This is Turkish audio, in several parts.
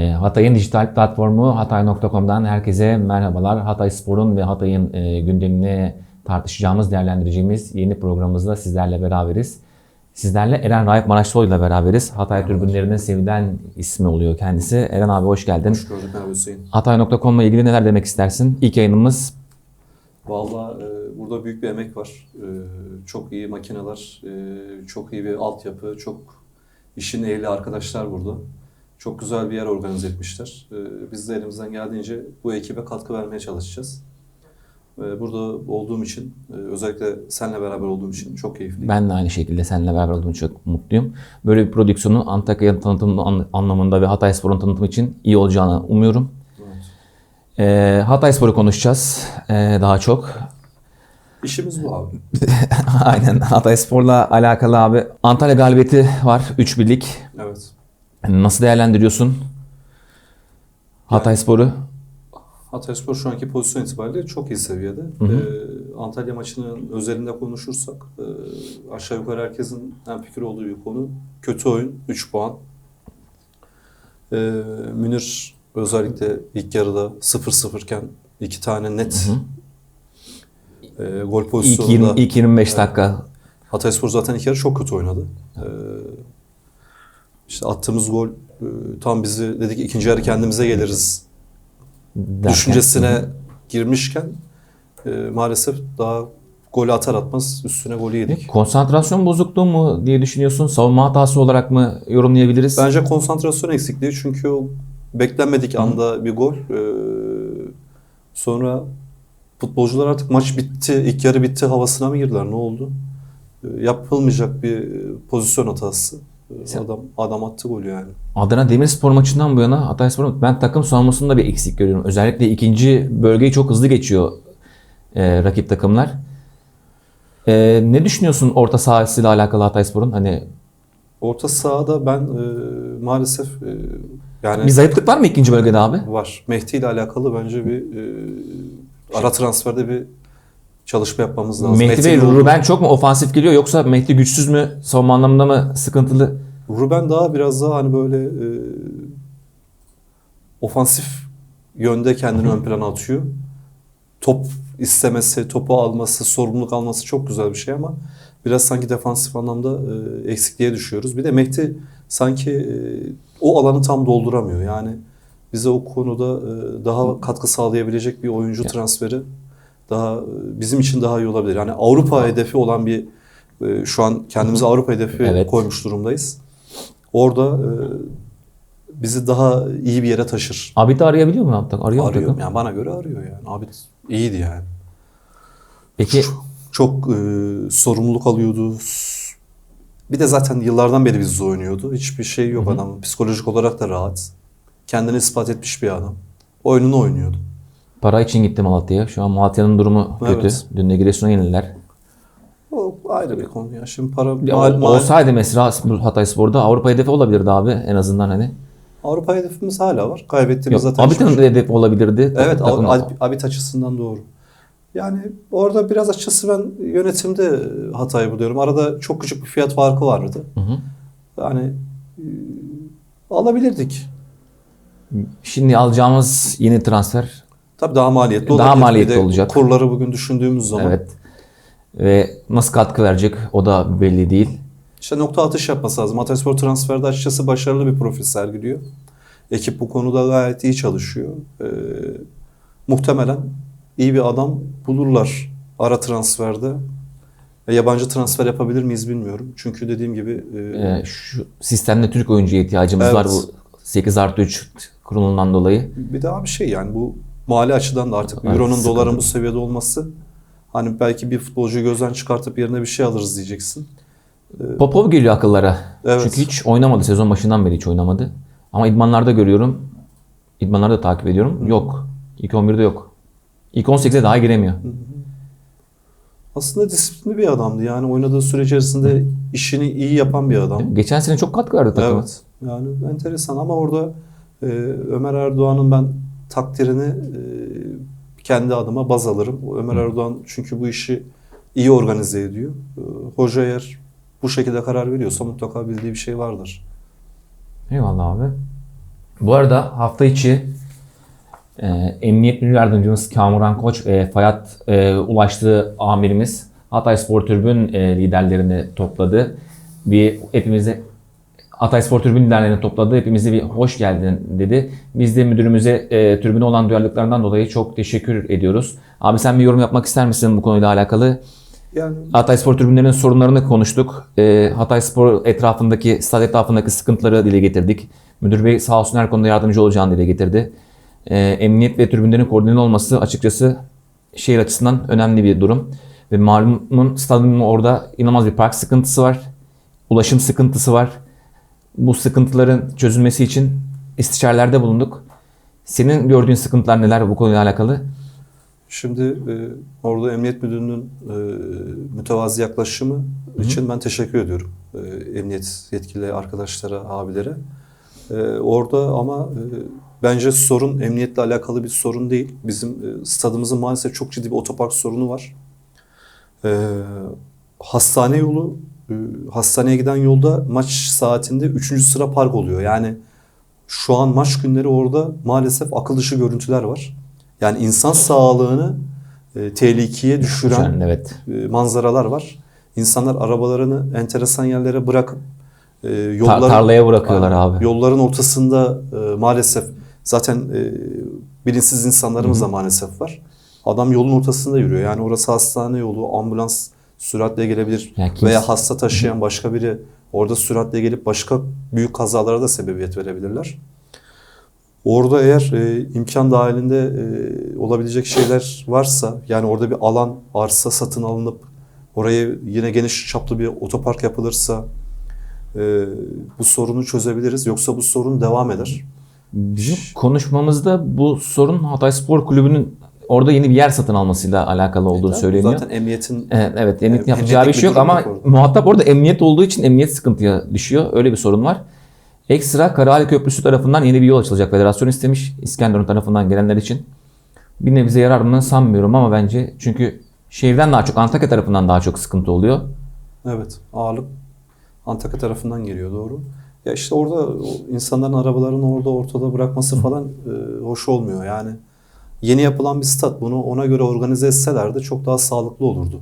E, Hatay'ın dijital platformu hatay.com'dan herkese merhabalar. Hatay Spor'un ve Hatay'ın e, gündemini tartışacağımız, değerlendireceğimiz yeni programımızda sizlerle beraberiz. Sizlerle Eren Raip Maraşlıoğlu ile beraberiz. Hatay tribünlerinin sevilen ismi oluyor kendisi. Eren abi hoş geldin. Hoş gördük abi Hüseyin. Hatay.com ile ilgili neler demek istersin? İlk yayınımız Valla e, burada büyük bir emek var. E, çok iyi makineler, e, çok iyi bir altyapı, çok işin ehli arkadaşlar burada. Çok güzel bir yer organize etmişler. E, biz de elimizden geldiğince bu ekibe katkı vermeye çalışacağız. E, burada olduğum için, e, özellikle seninle beraber olduğum için çok keyifliyim. Ben de aynı şekilde seninle beraber olduğum için çok mutluyum. Böyle bir prodüksiyonun Antakya'nın tanıtımı an- anlamında ve Hatay Spor'un tanıtımı için iyi olacağını umuyorum. Evet. Ee, Hatay Spor'u konuşacağız ee, daha çok. İşimiz bu abi. Aynen Hatay Spor'la alakalı abi. Antalya galibiyeti var 3 birlik. Evet. Nasıl değerlendiriyorsun Hatay Spor'u? Hatayspor şu anki pozisyon itibariyle çok iyi seviyede. Hı hı. Ee, Antalya maçının özelinde konuşursak e, aşağı yukarı herkesin en fikir olduğu bir konu. Kötü oyun 3 puan. Ee, Münir özellikle ilk yarıda 0-0 iken iki tane net Hı e, gol İlk, pozisyonunda 20, ilk 25 dakika. Hatayspor zaten ilk yarı çok kötü oynadı. Ee, işte attığımız gol e, tam bizi dedik ikinci yarı kendimize geliriz derken- düşüncesine girmişken e, maalesef daha golü atar atmaz üstüne golü yedik. Konsantrasyon bozukluğu mu diye düşünüyorsun? Savunma hatası olarak mı yorumlayabiliriz? Bence konsantrasyon eksikliği çünkü o beklenmedik anda bir gol. E, sonra futbolcular artık maç bitti, ilk yarı bitti havasına mı girdiler? Ne oldu? E, yapılmayacak bir e, pozisyon hatası. Sen- Adam adam attı golü yani. Adana Demirspor maçından bu yana Hatay Spor'un ben takım savunmasında bir eksik görüyorum. Özellikle ikinci bölgeyi çok hızlı geçiyor e, rakip takımlar. E, ne düşünüyorsun orta sahasıyla alakalı Hatay Spor'un? Hani Orta sahada ben e, maalesef e, yani bir zayıflık var mı ikinci bölgede abi? Var. Mehdi ile alakalı bence bir e, ara transferde bir çalışma yapmamız lazım. Mehdi ve Ruben. Çok mu ofansif geliyor yoksa Mehdi güçsüz mü? Savunma anlamında mı sıkıntılı? Ruben daha biraz daha hani böyle e, ofansif yönde kendini ön plana atıyor. Top istemesi, topu alması, sorumluluk alması çok güzel bir şey ama biraz sanki defansif anlamda e, eksikliğe düşüyoruz. Bir de Mehdi sanki e, o alanı tam dolduramıyor. Yani bize o konuda e, daha katkı sağlayabilecek bir oyuncu transferi daha bizim için daha iyi olabilir. Yani Avrupa hedefi olan bir e, şu an kendimize Avrupa hedefi Evet. koymuş durumdayız. Orada e, bizi daha iyi bir yere taşır. Abid'i arayabiliyor mu? Arıyor, arıyor mu Arıyor. Yani bana göre arıyor yani. Abi iyiydi yani. Peki Çok e, sorumluluk alıyordu. Bir de zaten yıllardan beri bizde oynuyordu. Hiçbir şey yok adamın. Psikolojik olarak da rahat. Kendini ispat etmiş bir adam. Oyununu oynuyordu. Para için gitti Malatya'ya. Şu an Malatya'nın durumu kötü. Evet. Dün de Giresun'a yenildiler. O ayrı bir konu ya. Şimdi para Ya, mal- mal- olsaydı mesela Hatay Spor'da Avrupa hedefi olabilirdi abi en azından hani. Avrupa hedefimiz hala var. Kaybettiğimiz Yok, zaten de hedefi olabilirdi. Evet, Takım- Ab- Abit açısından doğru. Yani orada biraz açısı ben yönetimde hatayı buluyorum. Arada çok küçük bir fiyat farkı vardı. Hı hı. Yani e, alabilirdik. Şimdi alacağımız yeni transfer Tabii daha maliyetli Daha olabilir. maliyetli Bir de olacak. Kurları bugün düşündüğümüz zaman. evet. Ve nasıl katkı verecek o da belli değil. İşte nokta atış yapması lazım. Hatayspor transferde açıkçası başarılı bir profil sergiliyor. Ekip bu konuda gayet iyi çalışıyor. Ee, muhtemelen iyi bir adam bulurlar ara transferde. E, yabancı transfer yapabilir miyiz bilmiyorum. Çünkü dediğim gibi e, Ee, şu sistemde Türk oyuncuya ihtiyacımız Evet. var bu 8 artı 3 kurulundan dolayı. bir daha bir şey yani bu mali açıdan da artık Evet, Euro'nun sıkıntı. doların bu seviyede olması hani belki bir futbolcuyu gözden çıkartıp yerine bir şey alırız diyeceksin. Popov geliyor akıllara. Evet. Çünkü hiç oynamadı. Sezon başından beri hiç oynamadı. Ama idmanlarda görüyorum. İdmanlarda da takip ediyorum. Yok. İlk 11'de yok. İlk 18'e daha giremiyor. Aslında disiplinli bir adamdı. Yani oynadığı süre içerisinde işini iyi yapan bir adam. Geçen sene çok katkı verdi takıma. Evet. Yani enteresan ama orada e, Ömer Erdoğan'ın ben takdirini kendi adıma baz alırım. Ömer Erdoğan çünkü bu işi iyi organize ediyor. Hoca eğer bu şekilde karar veriyorsa mutlaka bildiği bir şey vardır. Eyvallah abi. Bu arada hafta içi e, Emniyet Müdür Yardımcımız Kamuran Koç ve Fayat e, Ulaştığı amirimiz Hatay Spor Tribün e, liderlerini topladı. Bir hepimize Hatay Spor Tribün liderlerini topladı. Hepimize bir hoş geldin dedi. Biz de müdürümüze e, tribüne olan duyarlılıklarından dolayı çok teşekkür ediyoruz. Abi sen bir yorum yapmak ister misin bu konuyla alakalı? Yani Hatay Spor tribünlerinin sorunlarını konuştuk. Ee, Hatay Spor etrafındaki, stad etrafındaki sıkıntıları dile getirdik. Müdür Bey sağ olsun her konuda yardımcı olacağını dile getirdi. Ee, emniyet ve tribünlerin koordine olması açıkçası şehir açısından önemli bir durum. Ve malumun stadyumun orada inanılmaz bir park sıkıntısı var. Ulaşım sıkıntısı var. Bu sıkıntıların çözülmesi için istişarelerde bulunduk. Senin gördüğün sıkıntılar neler bu konuyla alakalı? Şimdi e, orada Emniyet Müdürlüğü'nün e, mütevazi yaklaşımı için ben teşekkür ediyorum. E, emniyet yetkili arkadaşlara, abilere. E, orada ama e, bence sorun emniyetle alakalı bir sorun değil. Bizim e, stadımızın maalesef çok ciddi bir otopark sorunu var. E, hastane yolu, hastaneye giden yolda maç saatinde 3. sıra park oluyor. Yani şu an maç günleri orada maalesef akıl dışı görüntüler var. Yani insan sağlığını e, tehlikeye düşüren Yani evet. e, manzaralar var. İnsanlar arabalarını enteresan yerlere bırakıp e, yolların, tarlaya bırakıyorlar abi. Yolların ortasında e, maalesef zaten e, bilinçsiz insanlarımız da maalesef var. Adam yolun ortasında yürüyor. Yani orası hastane yolu, ambulans süratle gelebilir Yani kimse- veya hasta taşıyan başka biri orada süratle gelip başka büyük kazalara da sebebiyet verebilirler. Orada eğer e, imkan dahilinde e, olabilecek şeyler varsa yani orada bir alan, arsa satın alınıp oraya yine geniş çaplı bir otopark yapılırsa e, bu sorunu çözebiliriz. Yoksa bu sorun devam eder. Bizim konuşmamızda bu sorun Hatay Spor Kulübü'nün orada yeni bir yer satın almasıyla alakalı olduğu söyleniyor. Zaten emniyetin Evet, evet emniyet Em- yapacağı bir şey yok ama yok muhatap orada emniyet olduğu için emniyet sıkıntıya düşüyor. Öyle bir sorun var. Ekstra Karaali Köprüsü tarafından yeni bir yol açılacak. Federasyon istemiş İskenderun tarafından gelenler için. Bir nebze yarar mı sanmıyorum ama bence çünkü şehirden daha çok Antakya tarafından daha çok sıkıntı oluyor. Evet, ağırlık Antakya tarafından geliyor doğru. Ya işte orada insanların arabalarını orada ortada bırakması falan e, hoş olmuyor. Yani yeni yapılan bir stat bunu ona göre organize etselerdi çok daha sağlıklı olurdu.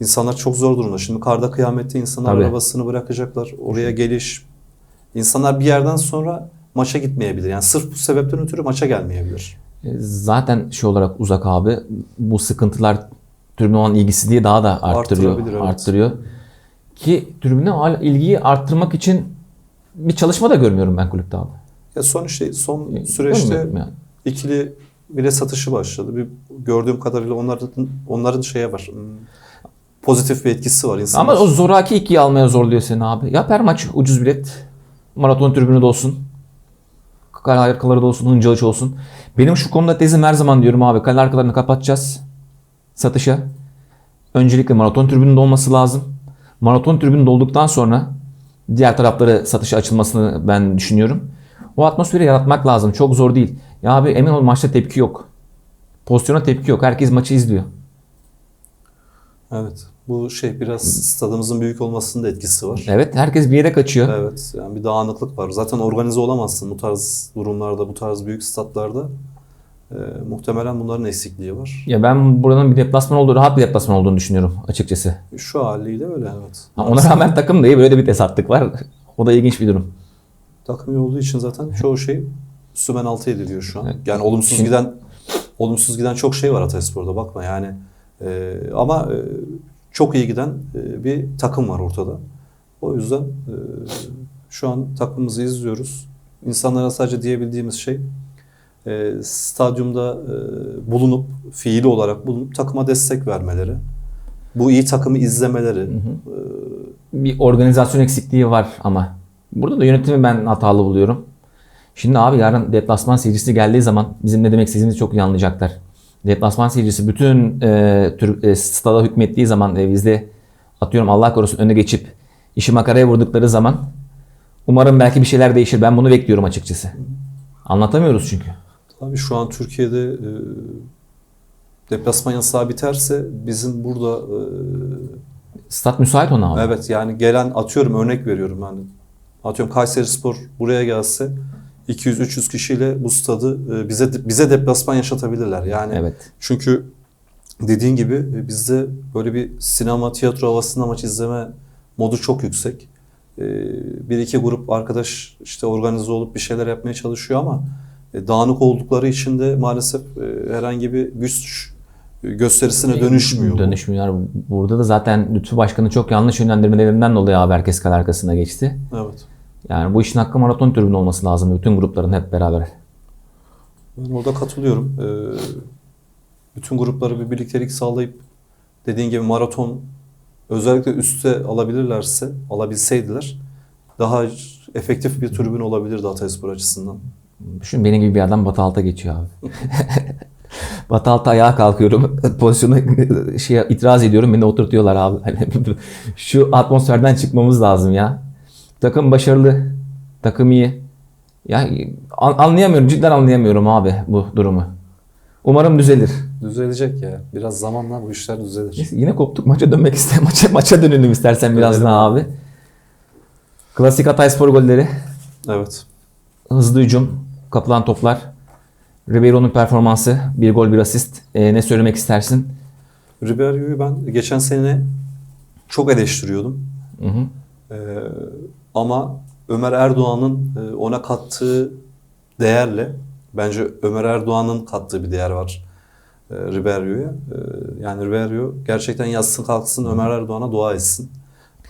İnsanlar çok zor durumda. Şimdi karda kıyamette insanlar Tabii. arabasını bırakacaklar. Oraya geliş. İnsanlar bir yerden sonra maça gitmeyebilir. Yani sırf bu sebepten ötürü maça gelmeyebilir. E, Zaten şey olarak uzak abi. Bu sıkıntılar tribüne olan ilgisizliği daha da arttırıyor. Evet. Arttırıyor. Ki tribüne ilgiyi arttırmak için bir çalışma da görmüyorum ben kulüpte abi. Ya son işte son E, süreçte yani. ikili bile satışı başladı. Bir gördüğüm kadarıyla onların onların şeye var. hmm, Pozitif bir etkisi var insanlar. Ama o zoraki ikiyi almaya zorluyor seni abi. Yap her maç ucuz bilet. Maraton tribünü de olsun. Kale arkaları da olsun, hıncalıç olsun. Benim şu konuda tezim her zaman diyorum abi. Kale arkalarını kapatacağız. Satışa. Öncelikle maraton tribünün olması lazım. Maraton tribünün olduktan sonra diğer tarafları satışa açılmasını ben düşünüyorum. O atmosferi yaratmak lazım. Çok zor değil. Ya abi emin ol maçta tepki yok. Pozisyona tepki yok. Herkes maçı izliyor. Evet. Bu şey biraz stadımızın büyük olmasının da etkisi var. Evet herkes bir yere kaçıyor. Evet. Yani bir dağınıklık var. Zaten organize olamazsın bu tarz durumlarda, bu tarz büyük statlarda. Ee, muhtemelen bunların eksikliği var. Ya ben buranın bir deplasman olduğu, rahat bir deplasman olduğunu düşünüyorum açıkçası. Şu haliyle öyle evet. Ha, Ona rağmen takım da iyi böyle de bir tesatlık var. O da ilginç bir durum. Takım olduğu için zaten çoğu şey sümen altı ediliyor şu an. Evet. Yani olumsuz Şimdi- giden olumsuz giden çok şey var Hatayspor'da bakma yani. Ee, ama e, çok iyi giden e, bir takım var ortada. O yüzden e, şu an takımımızı izliyoruz. İnsanlara sadece diyebildiğimiz şey e, stadyumda e, bulunup fiili olarak bulunup takıma destek vermeleri. Bu iyi takımı izlemeleri. Bir organizasyon eksikliği var ama. Burada da yönetimi ben hatalı buluyorum. Şimdi abi yarın deplasman seyircisi geldiği zaman bizim ne demek istediğimizi çok iyi anlayacaklar. Deplasman seyircisi bütün e, tür, e, stada hükmettiği zaman ve bizde atıyorum Allah korusun öne geçip işi makaraya vurdukları zaman umarım belki bir şeyler değişir. Ben bunu bekliyorum açıkçası. Anlatamıyoruz çünkü. Tabii şu an Türkiye'de e, deplasman yasağı biterse bizim burada e, Stat müsait ona abi. evet yani gelen atıyorum örnek veriyorum ben. Atıyorum Kayseri Spor buraya gelse 200-300 kişiyle bu stadı e, bize bize deplasman yaşatabilirler. Yani Evet. çünkü dediğin gibi e, bizde böyle bir sinema, tiyatro havasında maç izleme modu çok yüksek. E, Bir iki grup arkadaş işte organize olup bir şeyler yapmaya çalışıyor ama dağınık oldukları için de maalesef herhangi bir güç gösterisine dönüşmüyor. bu. Dönüşmüyor. Burada da zaten Lütfü Başkan'ın çok yanlış yönlendirmelerinden dolayı abi herkes kale arkasına geçti. Evet. Yani bu işin hakkı maraton tribünü olması lazım. Bütün grupların hep beraber. Ben orada katılıyorum. Ee, bütün grupları bir birliktelik sağlayıp dediğin gibi maraton özellikle üste alabilirlerse, alabilseydiler daha efektif bir tribün olabilirdi Hatayspor açısından. Düşün benim gibi bir adam Batı Alt'a geçiyor abi. Batı Alt'a ayağa kalkıyorum. Pozisyonu şeye itiraz ediyorum. Beni oturtuyorlar abi. Hani Şu atmosferden çıkmamız lazım ya. Takım başarılı. Takım iyi. Ya an- anlayamıyorum. Cidden anlayamıyorum abi bu durumu. Umarım düzelir. Düzelecek ya. Biraz zamanla bu işler düzelir. Neyse, yine koptuk. Maça dönmek ister. Maça, maça dönelim istersen biraz daha abi. Klasik Hatayspor golleri. Evet. Hızlı hücum, kapılan toplar. Ribeiro'nun performansı, bir gol bir asist. Ee, ne söylemek istersin? Ribeiro'yu ben geçen sene çok eleştiriyordum. Hı hı. Ee, ama Ömer Erdoğan'ın e, ona kattığı değerle bence Ömer Erdoğan'ın kattığı bir değer var e, Ribeiro'ya. E, yani Ribeiro gerçekten yatsın kalksın Ömer Erdoğan'a dua etsin.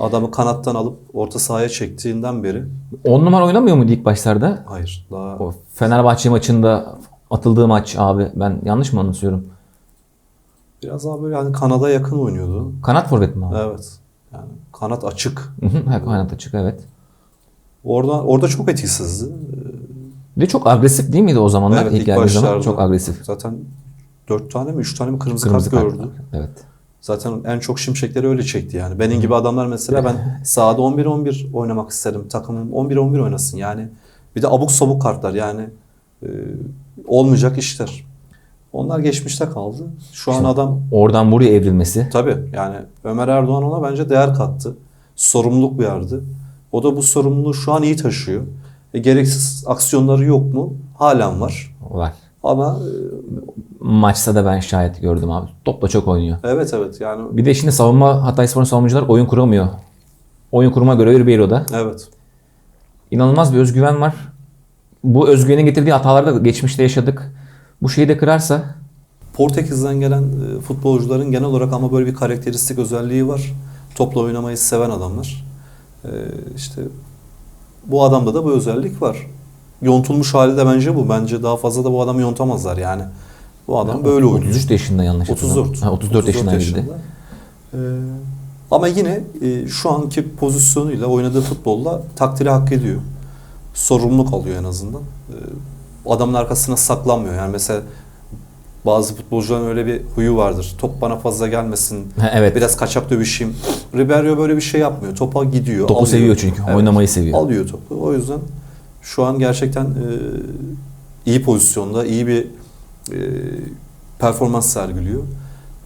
Adamı kanattan alıp orta sahaya çektiğinden beri 10 numara oynamıyor muydu ilk başlarda? hayır daha O Fenerbahçe maçında atıldığı maç abi. Ben yanlış mı anlatıyorum? biraz daha böyle hani kanada yakın oynuyordu. Kanat forvet mi abi? Evet. Yani kanat açık. Kanat açık evet. Orada orada çok etkisizdi. De çok agresif değil miydi o zamanlar? Evet, ilk ilk geldiği zaman çok agresif. Zaten 4 tane mi 3 tane mi kırmızı, Kırmızı kart kart gördü. Evet. Zaten en çok şimşekleri öyle çekti yani. Benim gibi adamlar mesela ben sahada 11-11 oynamak isterim. Takımım 11-11 oynasın yani. Bir de abuk sabuk kartlar yani. e, olmayacak işler. Onlar geçmişte kaldı. Şu an adam Oradan buraya evrilmesi. tabii yani Ömer Erdoğan ona bence değer kattı. Sorumluluk verdi. O da bu sorumluluğu şu an iyi taşıyor. E, gereksiz aksiyonları yok mu? Halen var. var. Ama Maçta da ben şahit gördüm abi. Topla çok oynuyor. e, evet evet yani Bir de şimdi savunma Hatayspor'un savunucular oyun kuramıyor. Oyun kurma görevi Ribeiro'da. evet. İnanılmaz bir özgüven var. Bu özgüvenin getirdiği hataları da geçmişte yaşadık. Bu şeyi de kırarsa Portekiz'den gelen e, futbolcuların genel olarak ama böyle bir karakteristik özelliği var. Topla oynamayı seven adamlar. E, işte bu adamda da bu özellik var. Yontulmuş hali de bence bu. Bence daha fazla da bu adamı yontamazlar yani. Bu adam böyle oynuyor. 33 yaşında yanlış 34. hatırlamıyorum. Ha, 34, yaşına girdi. Ee, ama yine e, şu anki pozisyonuyla oynadığı futbolla takdiri hak ediyor. Sorumluluk alıyor en azından. Ee, adamın arkasına saklanmıyor. Yani mesela bazı futbolcuların öyle bir huyu vardır. Top bana fazla gelmesin. Ha, evet. Biraz kaçak dövüşeyim. Ribeiro böyle bir şey yapmıyor. Topa gidiyor. Topu alıyor. seviyor çünkü. Oynamayı seviyor. Alıyor topu. O yüzden şu an gerçekten e, iyi pozisyonda, iyi bir e, performans sergiliyor.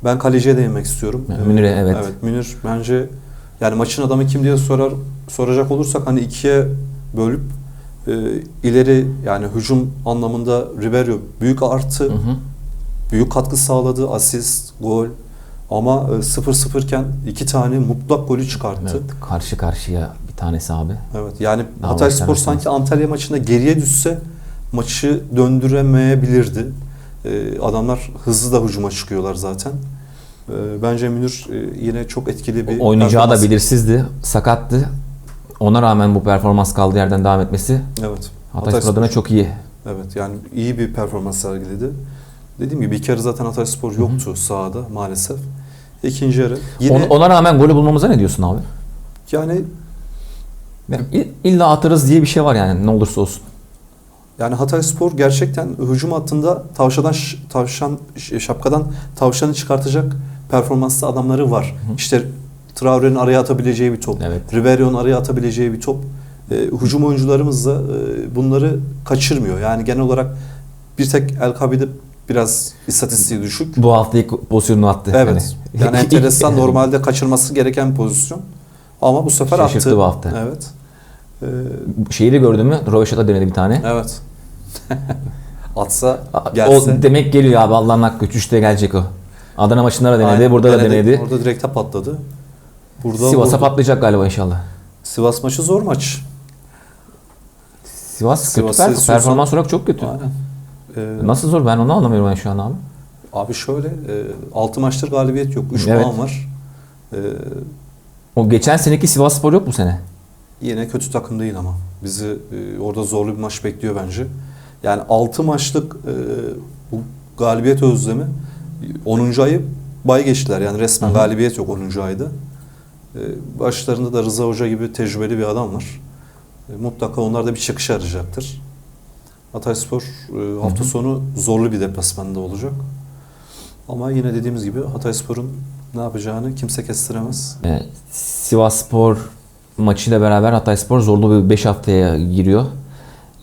Ben kaleciye değinmek istiyorum. Münir'e, evet. Evet, Münir bence yani maçın adamı kim diye sorar soracak olursak hani ikiye bölüp e, ileri yani hücum anlamında Ribeiro büyük artı, Hı hı. Büyük katkı sağladı, asist, gol. Ama e, 0-0 iken iki tane mutlak golü çıkarttı. Evet, karşı karşıya bir tanesi abi. Evet yani Daha Hatay Spor sanki Antalya maçında geriye düşse maçı döndüremeyebilirdi. Ee, adamlar hızlı da hücuma çıkıyorlar zaten. Ee, bence Münir e, yine çok etkili bir Oynayacağı da belirsizdi. Sakattı. Ona rağmen bu performans kaldığı yerden devam etmesi Evet. Hatay Spor adına çok iyi. Evet yani iyi bir performans sergiledi. Dediğim gibi bir kere zaten Hatay Spor yoktu sahada maalesef. İkinci yarı yine On- ona rağmen golü bulmamıza ne diyorsun abi? yani Yani ill- illa atarız diye bir şey var yani ne olursa olsun. Yani Hatay Spor gerçekten hücum hattında tavşadan tavşan şapkadan tavşanı çıkartacak performanslı adamları var. İşte Traore'nin araya atabileceği bir top, Evet. Ribeiro'nun araya atabileceği bir top. E, hücum oyuncularımız da e, bunları kaçırmıyor. Yani genel olarak bir tek El Kabi'de biraz istatistiği düşük. Bu hafta ilk pozisyonunu attı. Evet. Hani- Yani enteresan normalde kaçırması gereken pozisyon. Ama bu sefer Şaşırttı attı. bu hafta. Evet. Ee, Şeyi de gördün mü? Rovaşat'a denedi bir tane. evet. Atsa, O gelse. demek geliyor abi Allah'ın hakkı. 3-3'te gelecek o. Adana maçında da denedi. Aynen, burada da denedi. Orada direkte patladı. Burada Sivas'a vurdu. patlayacak galiba inşallah. Sivas maçı zor maç. Sivas kötü per- istiyorsan- performans olarak çok kötü. Aynen. Ee, Nasıl zor ben onu anlamıyorum ben şu an abi. Abi şöyle, 6 maçtır galibiyet yok. 3 Evet. puan var. Ee, O geçen seneki Sivas Spor yok bu sene. yine kötü takım değil ama. Bizi e, orada zorlu bir maç bekliyor bence. Yani 6 maçlık e, bu galibiyet özlemi 10. ayı bay geçtiler. Yani resmen Hı hı. galibiyet yok 10. ayda. E, başlarında da Rıza Hoca gibi tecrübeli bir adam var. E, mutlaka onlar da bir çıkış arayacaktır. Hatayspor e, hafta Hı hı. sonu zorlu bir deplasmanda olacak. Ama yine dediğimiz gibi Hatayspor'un ne yapacağını kimse kestiremez. Ee, Sivas Spor maçıyla beraber Hatayspor zorlu bir 5 haftaya giriyor.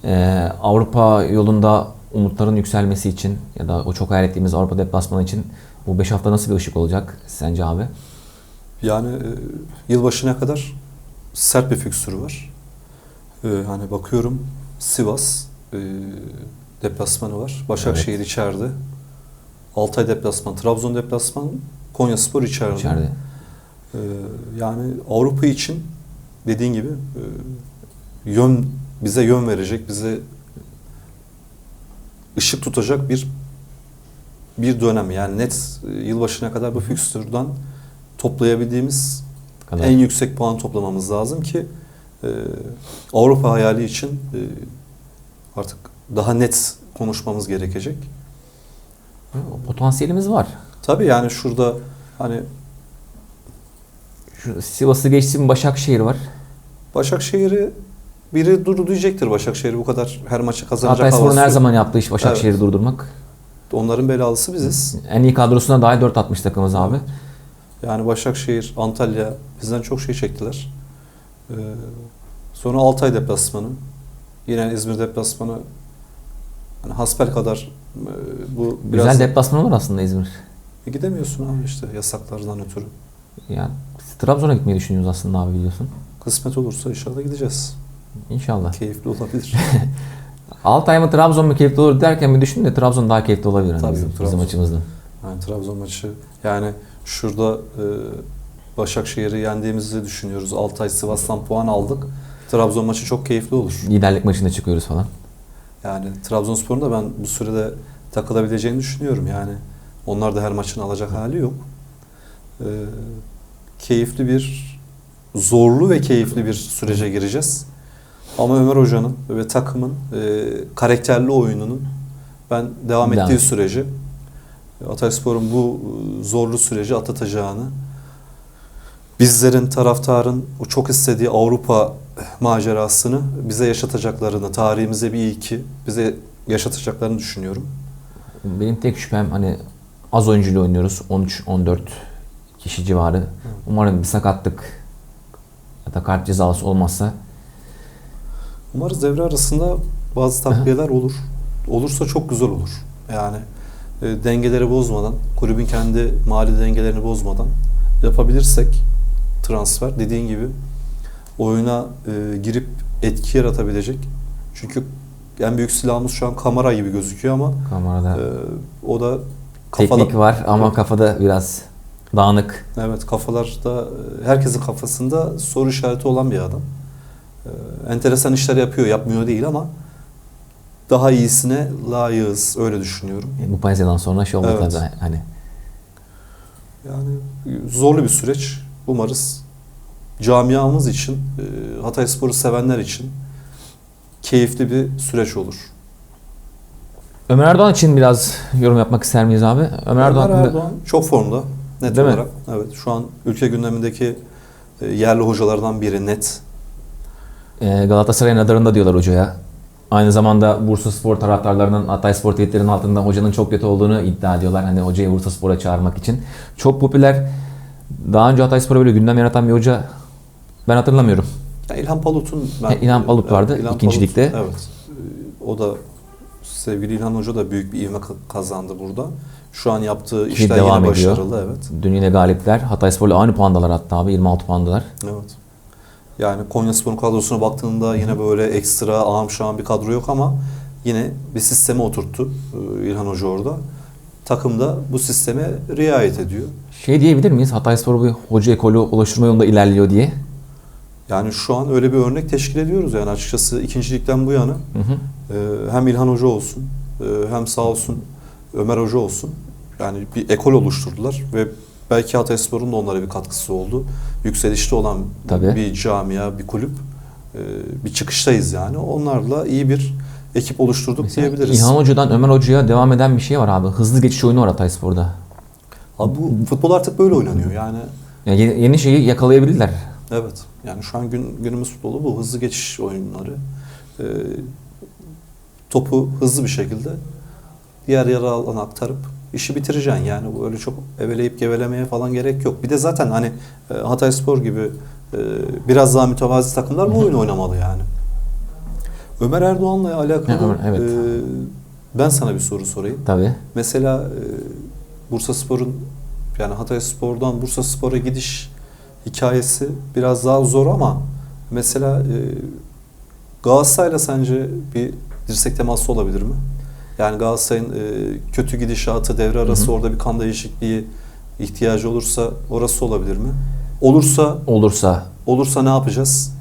Ee, Avrupa yolunda umutların yükselmesi için ya da o çok hayal ettiğimiz Avrupa deplasmanı için bu 5 hafta nasıl bir ışık olacak sence abi? Yani e, yılbaşına kadar sert bir fikstürü var. E, hani bakıyorum Sivas e, deplasmanı var. Başakşehir içeride. Altay deplasman, Trabzon deplasman, Konyaspor içeride. İçeride. E, yani Avrupa için dediğin gibi e, yön bize yön verecek, bize ışık tutacak bir bir dönem. Yani net e, yılbaşına kadar bu fikstürden toplayabildiğimiz Kadar. en yüksek puan toplamamız lazım ki e, Avrupa hayali için e, artık daha net konuşmamız gerekecek. Potansiyelimiz var. Tabii yani şurada hani Şu Sivas'ı geçsin Başakşehir var. Başakşehir'i biri dur diyecektir Başakşehir bu kadar her maçı kazanacak Hatayspor'un havası her zaman yaptığı iş Başakşehir'i Evet. durdurmak. Onların belalısı biziz. En iyi kadrosuna dahil 4 atmış takımız abi. Yani Başakşehir, Antalya bizden çok şey çektiler. Ee, sonra Altay deplasmanı. Yine İzmir deplasmanı. Hani hasbel kadar e, bu biraz Güzel deplasman olur aslında İzmir. E, gidemiyorsun abi işte yasaklardan ötürü. Yani Trabzon'a gitmeyi düşünüyoruz aslında abi biliyorsun. Kısmet olursa inşallah gideceğiz. İnşallah. Keyifli olabilir. Altay mı Trabzon mu keyifli olur derken bir düşündüm de Trabzon daha keyifli olabilir hani Tabii, bizim, bizim Trabzon. açımızdan. Yani Trabzon maçı yani şurada e, Başakşehir'i yendiğimizi düşünüyoruz. Altay Sivas'tan puan aldık. Trabzon maçı çok keyifli olur. Liderlik maçında çıkıyoruz falan. Yani Trabzonspor'un da ben bu sürede takılabileceğini düşünüyorum. Yani onlar da her maçını alacak hali yok. Ee, keyifli bir, zorlu ve keyifli bir sürece gireceğiz. Ama Ömer Hoca'nın ve takımın e, karakterli oyununun ben devam Devam. ettiği sürece Atayspor'un bu e, zorlu süreci atlatacağını bizlerin, taraftarın o çok istediği Avrupa macerasını bize yaşatacaklarını, tarihimize bir iki bize yaşatacaklarını düşünüyorum. Benim tek şüphem hani az oyuncuyla oynuyoruz. 13-14 kişi civarı. Umarım bir sakatlık ya da kart cezası olmazsa Umarız devre arasında bazı takviyeler olur. Olursa çok güzel olur. Yani e, dengeleri bozmadan, kulübün kendi mali dengelerini bozmadan yapabilirsek transfer dediğin gibi oyuna e, girip etki yaratabilecek. Çünkü en büyük silahımız şu an kamera gibi gözüküyor ama kamerada e, o da kafada teknik var ama kafada biraz dağınık. Evet kafalarda herkesin kafasında soru işareti olan bir adam. Ee, enteresan işler yapıyor, yapmıyor değil ama daha iyisine layığız öyle düşünüyorum. E, Bu Pazi'den sonra şey oldu Evet. tabii hani Yani zorlu bir süreç. Umarız camiamız için, e, Hatayspor'u sevenler için keyifli bir süreç olur. Ömer Erdoğan için biraz yorum yapmak ister miyiz abi? Ömer Erdoğan Ömer hakkında Erdoğan çok formda net Değil mi? olarak. Evet şu an ülke gündemindeki e, yerli hocalardan biri net. e, Galatasaray'ın radarında diyorlar hocaya. Aynı zamanda Bursa Spor taraftarlarının Hatay Spor tweetlerinin altında hocanın çok kötü olduğunu iddia ediyorlar. Hani hocayı Bursa Spor'a çağırmak için. Çok popüler. Daha önce Hatay Spor'a böyle gündem yaratan bir hoca ben hatırlamıyorum. Ya İlhan Palut'un ben He, İlhan Palut vardı, ikinci ligde. Evet. Ee, O da sevgili İlhan Hoca da büyük bir ivme ka- kazandı burada. Şu an yaptığı işler devam yine ediyor. başarılı evet. Dün yine galipler. Hatay Spor'la aynı puandalar hatta abi. 26 puandalar. Evet. Yani Konyaspor'un kadrosuna baktığında yine böyle ekstra ağam şahım bir kadro yok ama yine bir sisteme oturttu e, İlhan Hoca orada. Takım da bu sisteme riayet ediyor. Şey diyebilir miyiz? Hatayspor bir hoca ekolü oluşturma yolunda ilerliyor diye. Yani şu an öyle bir örnek teşkil ediyoruz yani açıkçası ikincilikten bu yana Hı hı. e, hem İlhan Hoca olsun e, hem sağ olsun Ömer Hoca olsun yani bir ekol oluşturdular ve belki Hatayspor'un da onlara bir katkısı oldu. Yükselişte olan Tabii. bir camia, bir kulüp e, bir çıkıştayız yani. Onlarla iyi bir ekip oluşturduk Mesela diyebiliriz. İlhan Hoca'dan Ömer Hoca'ya devam eden bir şey var abi. Hızlı geçiş oyunu var Hatayspor'da. Abi bu futbol artık böyle oynanıyor yani. Yani yeni, yeni şeyi yakalayabilirler. Evet. Yani şu an gün, günümüz futbolu bu. Hızlı geçiş oyunları. Ee, topu hızlı bir şekilde diğer yarı alana aktarıp işi bitireceksin. Yani bu öyle çok eveleyip gevelemeye falan gerek yok. Bir de zaten hani e, Hatay Spor gibi e, biraz daha mütevazi takımlar bu oyunu oynamalı yani. Ömer Erdoğan'la alakalı evet. e, ben sana bir soru sorayım. Tabii. Mesela e, Bursa Spor'un yani Hatay Spor'dan Bursa Spor'a gidiş hikayesi biraz daha zor ama mesela e, Galatasaray'la sence bir dirsek teması olabilir mi? Yani Galatasaray'ın e, kötü gidişatı devre arası Hı hı. orada bir kan değişikliği ihtiyacı olursa orası olabilir mi? Olursa Olursa. olursa ne yapacağız?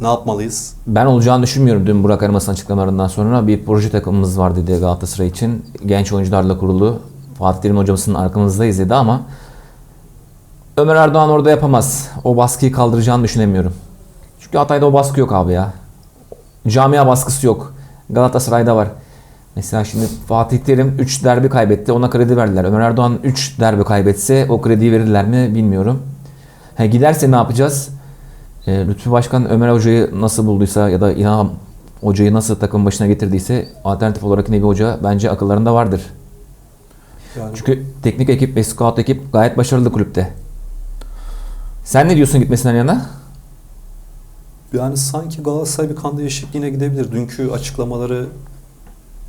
Ne yapmalıyız? Ben olacağını düşünmüyorum. Dün Burak Elmas'ın açıklamalarından sonra bir proje takımımız var dedi Galatasaray için. Genç oyuncularla kurulu. Fatih Terim hocamızın arkamızdayız dedi ama Ömer Erdoğan orada yapamaz. O baskıyı kaldıracağını düşünemiyorum. Çünkü Hatay'da o baskı yok abi ya. Camia baskısı yok. Galatasaray'da var. Mesela şimdi Fatih Terim 3 derbi kaybetti. Ona kredi verdiler. Ömer Erdoğan 3 derbi kaybetse o krediyi verirler mi bilmiyorum. Ha, giderse ne yapacağız? E, Lütfü Başkan Ömer Hoca'yı nasıl bulduysa ya da İlham Hoca'yı nasıl takım başına getirdiyse alternatif olarak Nebi Hoca bence akıllarında vardır. Yani Çünkü teknik ekip ve scout ekip gayet başarılı kulüpte. Sen ne diyorsun gitmesinden yana? yani sanki Galatasaray bir kan değişikliğine gidebilir. Dünkü açıklamaları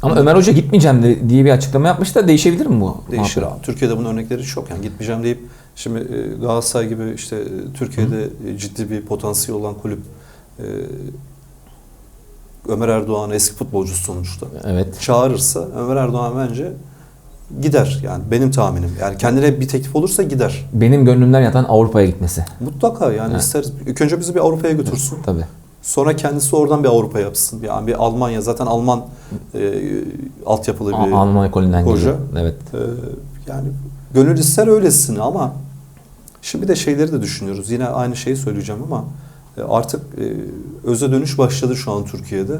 Ama Ömer Hoca gitmeyeceğim de- diye bir açıklama yapmış da değişebilir mi bu? Değişir abi. Türkiye'de bunun örnekleri çok. Yani gitmeyeceğim deyip şimdi e, Galatasaray gibi işte e, Türkiye'de e, ciddi bir potansiyel olan kulüp Ömer Erdoğan eski futbolcusu sonuçta. Evet. Çağırırsa Ömer Erdoğan bence gider. Yani benim tahminim. Yani kendine bir teklif olursa gider. Benim gönlümden yatan Avrupa'ya gitmesi. Mutlaka yani Evet. isteriz. İlk önce bizi bir Avrupa'ya götürsün. Tabii. Sonra kendisi oradan bir Avrupa yapsın. Yani bir Almanya zaten Alman e, altyapılı bir A- Alman ekolünden hoca. geliyor. Evet. Ee, yani gönül ister öylesin ama şimdi de şeyleri de düşünüyoruz. Yine aynı şeyi söyleyeceğim ama e, artık e, öze dönüş başladı şu an Türkiye'de.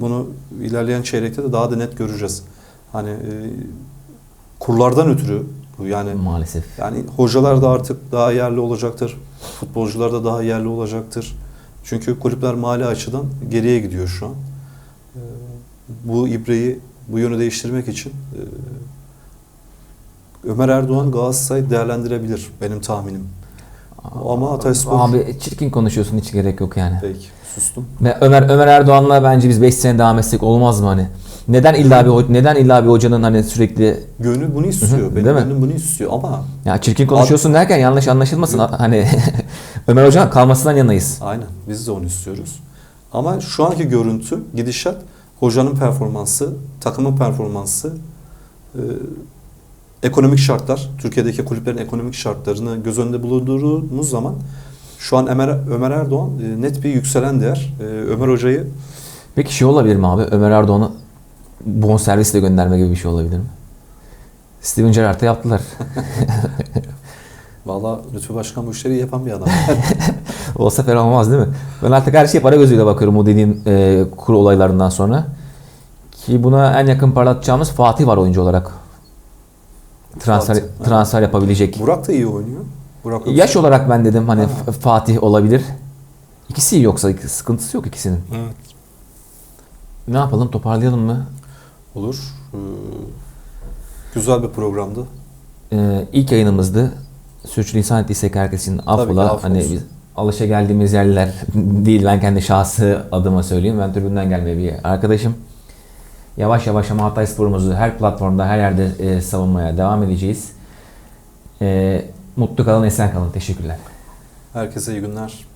Bunu ilerleyen çeyrekte de daha da net göreceğiz. Hani e, kurlardan ötürü yani Maalesef. yani hocalar da artık daha yerli olacaktır. Futbolcular da daha yerli olacaktır. Çünkü kulüpler mali açıdan geriye gidiyor şu an. Ee, Bu ibreyi, bu yönü değiştirmek için e, Ömer Erdoğan Galatasaray değerlendirebilir benim tahminim. Ama Hatayspor... Abi çirkin konuşuyorsun hiç gerek yok yani. Peki sustum. Ve Ömer Ömer Erdoğan'la bence biz 5 sene devam etsek olmaz mı hani? Neden illa bir neden illa bir hocanın hani sürekli Gönül bunu istiyor. Hı hı, benim gönlüm bunu istiyor ama ya çirkin konuşuyorsun derken yanlış anlaşılmasın. Hani Ömer Hoca'nın kalmasından yanayız. Aynen. Biz de onu istiyoruz. Ama şu anki görüntü, gidişat, hocanın performansı, takımın performansı, e, ekonomik şartlar, Türkiye'deki kulüplerin ekonomik şartlarını göz önünde bulundurduğumuz zaman şu an Ömer, Ömer Erdoğan e, net bir yükselen değer. E, Ömer Hoca'yı Peki şey olabilir mi abi? Ömer Erdoğan'ı bonservisle gönderme gibi bir şey olabilir mi? Steven Gerrard'a yaptılar. valla Lütfü Başkan bu işleri yapan bir adam. Olsa fena olmaz değil mi? Ben artık her şeye para gözüyle bakıyorum o dediğin e, kur olaylarından sonra. Ki buna en yakın parlatacağımız Fatih var oyuncu olarak. Transfer Fatih, transfer yapabilecek. Burak da iyi oynuyor. Burak Yaş olarak ben dedim hani Ha. Fatih olabilir. İkisi iyi yoksa sıkıntısı yok ikisinin. Evet. Ne yapalım toparlayalım mı? Olur. Ee, güzel bir programdı. Ee, ilk yayınımızdı. Sürçülisan ettiysek herkesin affola. Hani biz alışa geldiğimiz yerler değil. Ben kendi şahsı adıma söyleyeyim. Ben tribünden gelme bir arkadaşım. Yavaş yavaş ama Hatay sporumuzu her platformda, her yerde e, savunmaya devam edeceğiz. E, mutlu kalın, esen kalın. Teşekkürler. Herkese iyi günler.